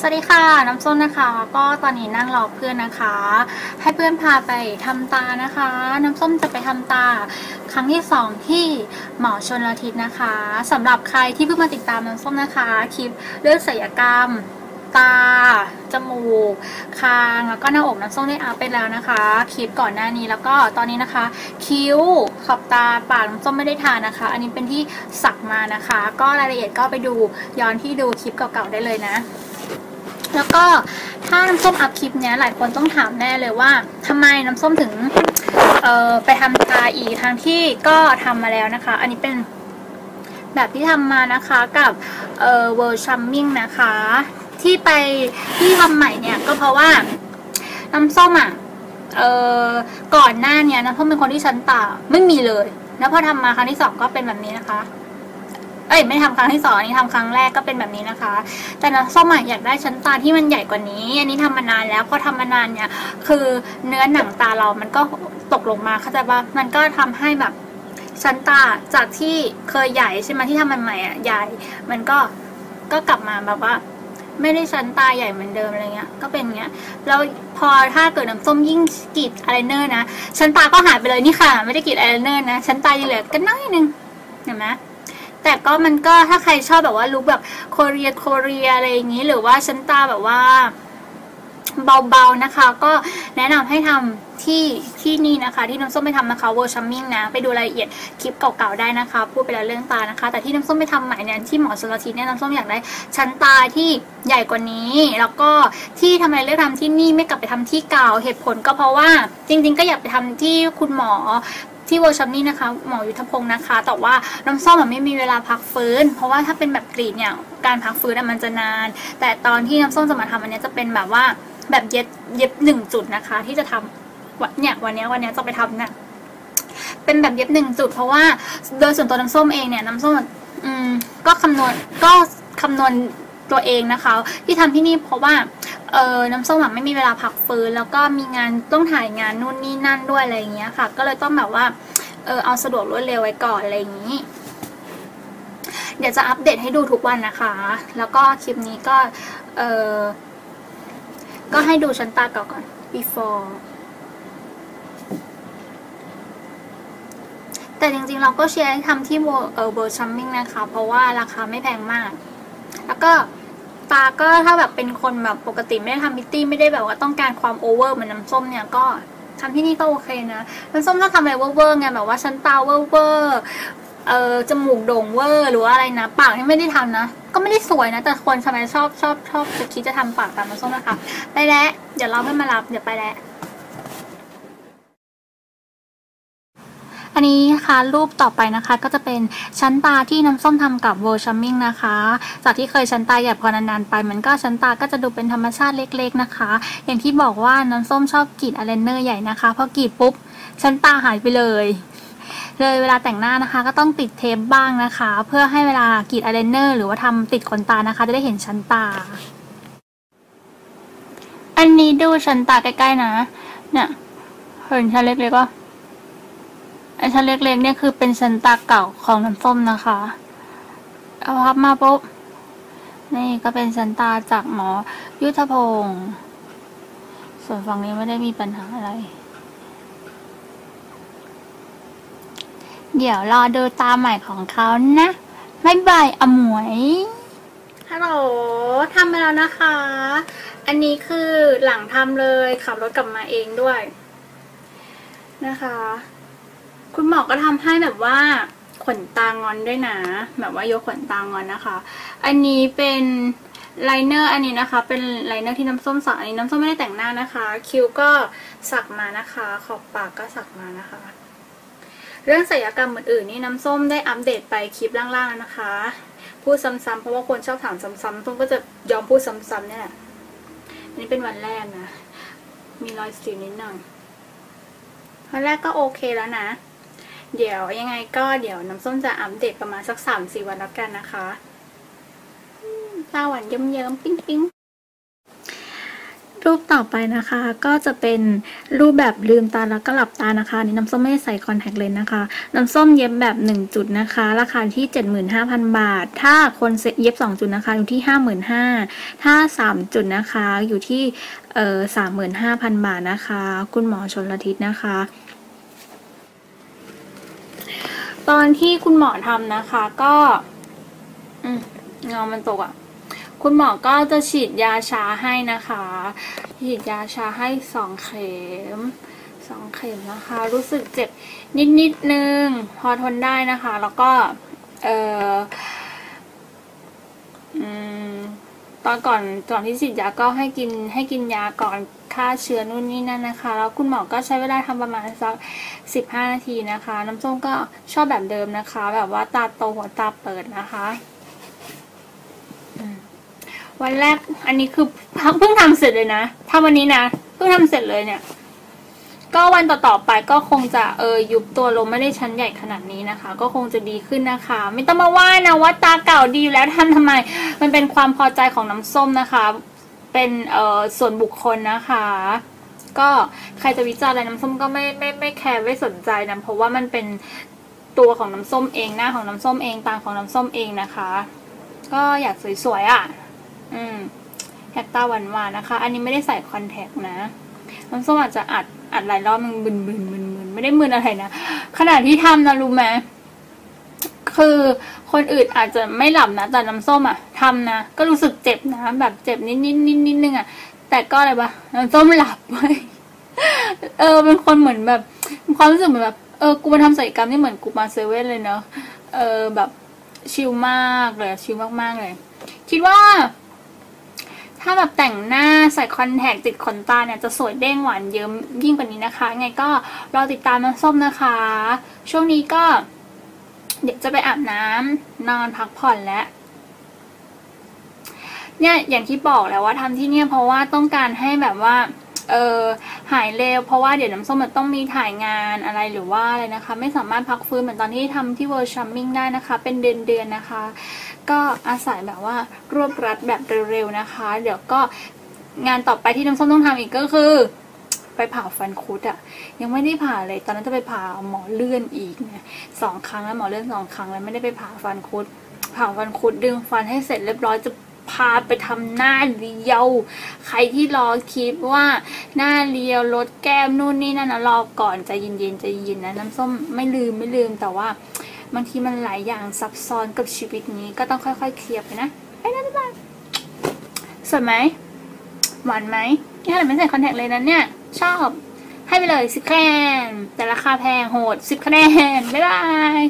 สวัสดีค่ะ น้ำส้มนะคะ ก็ตอนนี้นั่งรอเพื่อนนะคะ ให้เพื่อนพาไปทำตานะคะ น้ำส้มจะไปทำตา ครั้งที่สองที่หมอชนละทิศนะคะสำหรับใครที่เพิ่งมาติดตามน้ำส้มนะคะ คลิปเรื่องศัลยกรรม ตา จมูก คาง แล้วก็หน้าอกน้ำส้มได้อัพไปแล้วนะคะ คลิปก่อนหน้านี้แล้วก็ตอนนี้นะคะ คิ้ว ขอบตา ปากน้ำส้มไม่ได้ทานะคะ อันนี้เป็นที่สักมานะคะ ก็รายละเอียดก็ไปดูย้อนที่ดูคลิปเก่าๆได้เลยนะ แล้วก็ถ้าน้ำส้มอัพคลิปเนี้ยหลายคนต้องถามแน่เลยว่าทำไมน้ำส้มถึงเอ่อไปทำตาอีทั้งที่ก็ทำมาแล้วนะคะ อันนี้เป็นแบบที่ทำมานะคะกับเอ่อเวอร์ชัมมิ่งนะคะ ที่ไปที่ทำใหม่เนี่ยก็เพราะว่าน้ำส้มอะเอ่อก่อนหน้าเนี้ยน้ำส้มเป็นคนที่ชั้นตาไม่มีเลย แล้วพอทำมาครั้งที่สองก็เป็นแบบนี้นะคะ เอ้ยไม่ทำครั้งที่สองอันนี้ทำครั้งแรกก็เป็นแบบนี้นะคะ แต่น้ำส้มอะอยากได้ชั้นตาที่มันใหญ่กว่านี้ อันนี้ทำมานานแล้วพอทำมานานเนี่ย คือเนื้อหนังตาเรามันก็ตกลงมาเข้าใจปะมันก็ทำให้แบบชั้นตาจากที่เคยใหญ่ใช่ไหมที่ทำมันใหม่อะใหญ่ มันก็ก็กลับมาแบบว่า ไม่ได้ชั้นตาใหญ่เหมือนเดิมอะไรเงี้ย ก็เป็นเงี้ยแล้วพอถ้าเกิดน้ำส้มยิ่งกรีดอายไลเนอร์นะชั้นตาก็หายไปเลยนี่ค่ะ ไม่ได้กรีดอายไลเนอร์นะชั้นตายังเหลือกันน้อยนึงเห็นไหม แต่ก็มันก็ถ้าใครชอบแบบว่าลุคแบบโคเรียโคเรียอะไรอย่างนี้ หรือว่าชั้นตาแบบว่าเบาๆนะคะ ก็แนะนำให้ทำที่ที่นี่นะคะ ที่น้ำส้มไปทำนะคะเวอร์ชัมมิ่งนะ ไปดูรายละเอียดคลิปเก่าๆได้นะคะ พูดไปแล้วเรื่องตานะคะ แต่ที่น้ำส้มไปทำใหม่เนี่ยที่หมอชลทิศเนี่ยน้ำส้มอยากได้ชั้นตาที่ใหญ่กว่านี้ แล้วก็ที่ทำไมเลือกทำที่นี่ไม่กลับไปทำที่เก่าเหตุผลก็เพราะว่าจริง ๆ ก็อยากไปทำที่คุณหมอ ที่เวอร์กชัมนี่นะคะหมอยุทธพงศ์นะคะแต่ว่าน้ำส้มมันไม่มีเวลาพักฟื้น เพราะว่าถ้าเป็นแบบกรีดเนี่ยการพักฟื้นมันจะนาน แต่ตอนที่น้ำส้มจะมาทำอันนี้จะเป็นแบบว่าแบบเย็บเย็บหนึ่งจุดนะคะ ที่จะทำวันเนี่ยวันนี้วันนี้จะไปทำเนี่ยเป็นแบบเย็บหนึ่งจุด เพราะว่าโดยส่วนตัวน้ำส้มเองเนี่ยน้ำส้มอืมก็คำนวณก็คำนวณตัวเองนะคะ ที่ทำที่นี่เพราะว่า เออน้ำส้มอะไม่มีเวลาพักฟื้น แล้วก็มีงานต้องถ่ายงานนู่นนี่นั่นด้วยอะไรอย่างเงี้ยค่ะ ก็เลยต้องแบบว่าเออเอาสะดวกรวดเร็วไว้ก่อนอะไรอย่างนี้ เดี๋ยวจะอัปเดตให้ดูทุกวันนะคะ แล้วก็คลิปนี้ก็เออก็ให้ดูชั้นตาเก่าก่อน before แต่จริงๆเราก็เชียร์ให้ทำที่เออเบอร์ชัมมิ่งนะคะ เพราะว่าราคาไม่แพงมาก แล้วก็ ตาก็ถ้าแบบเป็นคนแบบปกติไม่ได้ทำมิตตี้ไม่ได้แบบว่าต้องการความโอเวอร์เหมือนน้ำส้มเนี่ยก็ทำที่นี่ก็โอเคนะน้ำส้มถ้าทำอะไรเวอร์ๆไงแบบว่าชั้นตาเวอร์ๆเออจมูกโด่งเวอร์หรือว่าอะไรนะปากที่ไม่ได้ทำนะ ก็ไม่ได้สวยนะ แต่คนทำไมชอบชอบชอบจะคิดจะทำปากตามน้ำส้มนะคะ ไปแล้วเดี๋ยวเราไม่มารับเดี๋ยวไปแล้ว อันนี้นะคะรูปต่อไปนะคะก็จะเป็นชั้นตาที่น้ำส้มทำกับโวชัมมิ่งนะคะ จากที่เคยชั้นตาใหญ่พอนานๆไป มันก็ชั้นตาก็จะดูเป็นธรรมชาติเล็กๆนะคะ อย่างที่บอกว่าน้ำส้มชอบกรีดอายไลเนอร์ใหญ่นะคะพอกรีดปุ๊บชั้นตาหายไปเลยเลยเวลาแต่งหน้านะคะก็ต้องติดเทปบ้างนะคะ เพื่อให้เวลากรีดอายไลเนอร์หรือว่าทำติดขนตานะคะ จะได้เห็นชั้นตา อันนี้ดูชั้นตาใกล้ๆนะ เนี่ยเห็นชั้นเล็กๆก็ ไอชั้นเล็กๆเนี่ยคือเป็นชั้นตาเก่าของน้ำส้มนะคะเอาพับมาปุ๊บนี่ก็เป็นชั้นตาจากหมอยุทธพงศ์ส่วนฝั่งนี้ไม่ได้มีปัญหาอะไร เดี๋ยวรอดูตาใหม่ของเขานะบายบายอมวยฮัลโหลทำไปแล้วนะคะ อันนี้คือหลังทำเลยขับรถกลับมาเองด้วยนะคะ คุณหมอก็ทำให้แบบว่าขนตางอนด้วยนะ แบบว่ายกขนตางอนนะคะ อันนี้เป็นไลเนอร์อันนี้นะคะ เป็นไลเนอร์ที่น้ำส้มสักอันนี้น้ำส้มไม่ได้แต่งหน้านะคะ คิ้วก็สักมานะคะ ขอบปากก็สักมานะคะ เรื่องศัลยกรรมอื่นๆนี่น้ำส้มได้อัปเดตไปคลิปล่างๆแล้วนะคะ พูดซ้ำๆเพราะว่าคนชอบถามซ้ำๆส้มก็จะยอมพูดซ้ำๆเนี่ยแหละอันนี้เป็นวันแรกนะ มีรอยสิวนิดหน่อยวันแรกก็โอเคแล้วนะ เดี๋ยวยังไงก็เดี๋ยวน้ำส้มจะอัปเดตประมาณสักสามสี่วันแล้วกันนะคะตาหวานเยิ้มๆปิ๊งๆรูปต่อไปนะคะก็จะเป็นรูปแบบลืมตาแล้วก็หลับตานะคะนี่น้ำส้มไม่ใส่คอนแทคเลนส์นะคะ น้ำส้มเย็บแบบ 1 จุดนะคะ ราคาที่ 75,000 บาท ถ้าคนเย็บ 2 จุดนะคะอยู่ที่ 55,000ถ้า 3 จุดนะคะอยู่ที่เอ่อ35,000 บาทนะคะ คุณหมอชนละทิศนะคะ ตอนที่คุณหมอทำนะคะ ก็อเงามันตกอะ คุณหมอก็จะฉีดยาชาให้นะคะ ฉีดยาชาให้สองเข็มสองเข็มนะคะ รู้สึกเจ็บนิดนิดนึง พอทนได้นะคะ แล้วก็ เอออตอนก่อนก่อนที่ฉีดยาก็ให้กินให้กินยาก่อน ฆ่าเชื้อนู่นนี่นั่นนะคะ แล้วคุณหมอก็ใช้เวลาทำประมาณสักสิบห้านาทีนะคะ น้ำส้มก็ชอบแบบเดิมนะคะ แบบว่าตาโตหัวตาเปิดนะคะวันแรกอันนี้คือเพิ่งทำเสร็จเลยนะทำวันนี้นะเพิ่งทำเสร็จเลยเนี่ย ก็วันต่อๆไปก็คงจะเออยุบตัวลงไม่ได้ชั้นใหญ่ขนาดนี้นะคะ ก็คงจะดีขึ้นนะคะ ไม่ต้องมาว่านะว่าตาเก่าดีอยู่แล้วทำทำไม มันเป็นความพอใจของน้ำส้มนะคะ เป็นเอ่อส่วนบุคคลนะคะ ก็ใครจะวิจารณ์อะไรน้ำส้มก็ไม่ไม่ไม่แคร์ไม่สนใจนะเพราะว่ามันเป็นตัวของน้ำส้มเองหน้าของน้ำส้มเองตาของน้ำส้มเองนะคะ ก็อยากสวยๆอะ อืมแฮกตาหวานๆนนะคะ อันนี้ไม่ได้ใส่คอนแทคนะน้ำส้มอาจจะอัดอัดหลายรอบมันบึนบึนมึนมึนไม่ได้มึนอะไรนะขณะที่ทำนะรู้ไหม คือคนอื่นอาจจะไม่หลับนะแต่น้ำส้มอะทำนะก็รู้สึกเจ็บนะแบบเจ็บนิดนิดนิดนิดนึงอะแต่ก็อะไรปะน้ำส้มหลับเว้ยเออเป็นคนเหมือนแบบความรู้สึกเหมือนแบบเออกูมาทำศัลยกรรมนี่เหมือนกูมาเซเว่นเลยเนาะเออแบบชิลมากเลยชิลมากๆเลย คิดว่า ถ้าแบบแต่งหน้าใส่คอนแทคติดขนตาเนี่ยจะสวยเด้งหวานเยิ้มยิ่งกว่านี้นะคะ ไงก็รอติดตามน้ำส้มนะคะ ช่วงนี้ก็ เดี๋ยวจะไปอาบน้ำนอนพักผ่อนแล้วเนี่ยอย่างที่บอกแล้วว่าทำที่เนี่ยเพราะว่าต้องการให้แบบว่า เออหายเร็วเพราะว่าเดี๋ยวน้ำส้มมันต้องมีถ่ายงานอะไรหรือว่าอะไรนะคะ ไม่สามารถพักฟื้นเหมือนตอนที่ทำที่เวิร์ชัมมิ่งได้นะคะ เป็นเดือนๆนะคะ ก็อาศัยแบบว่ารวบรัดแบบเร็วๆนะคะ เดี๋ยวก็งานต่อไปที่น้ำส้มต้องทำอีกก็คือ ไปผ่าฟันคุดอะยังไม่ได้ผ่าเลย ตอนนั้นจะไปผ่าหมอเลื่อนอีกเนี่ยสองครั้งแล้วหมอเลื่อนสองครั้งแล้วไม่ได้ไปผ่าฟันคุด ผ่าฟันคุดดึงฟันให้เสร็จเรียบร้อยจะพาไปทำหน้าเรียว ใครที่รอคิดว่าหน้าเรียวลดแก้มนู่นนี่นั่นนะรอก่อนใจเย็นๆใจเย็นนะน้ำส้มไม่ลืมไม่ลืมแต่ว่าบางทีมันหลายอย่างซับซ้อนกับชีวิตนี้ก็ต้องค่อยๆเคลียร์ไปนะไปนะบ๊ายบายสวยไหมหวานไหมนี่ขนาดไม่ใส่คอนแทคเลยนะเนี่ย ชอบ ให้ไปเลยสิบคะแนนแต่ราคาแพงโหดสิบคะแนนบ๊ายบาย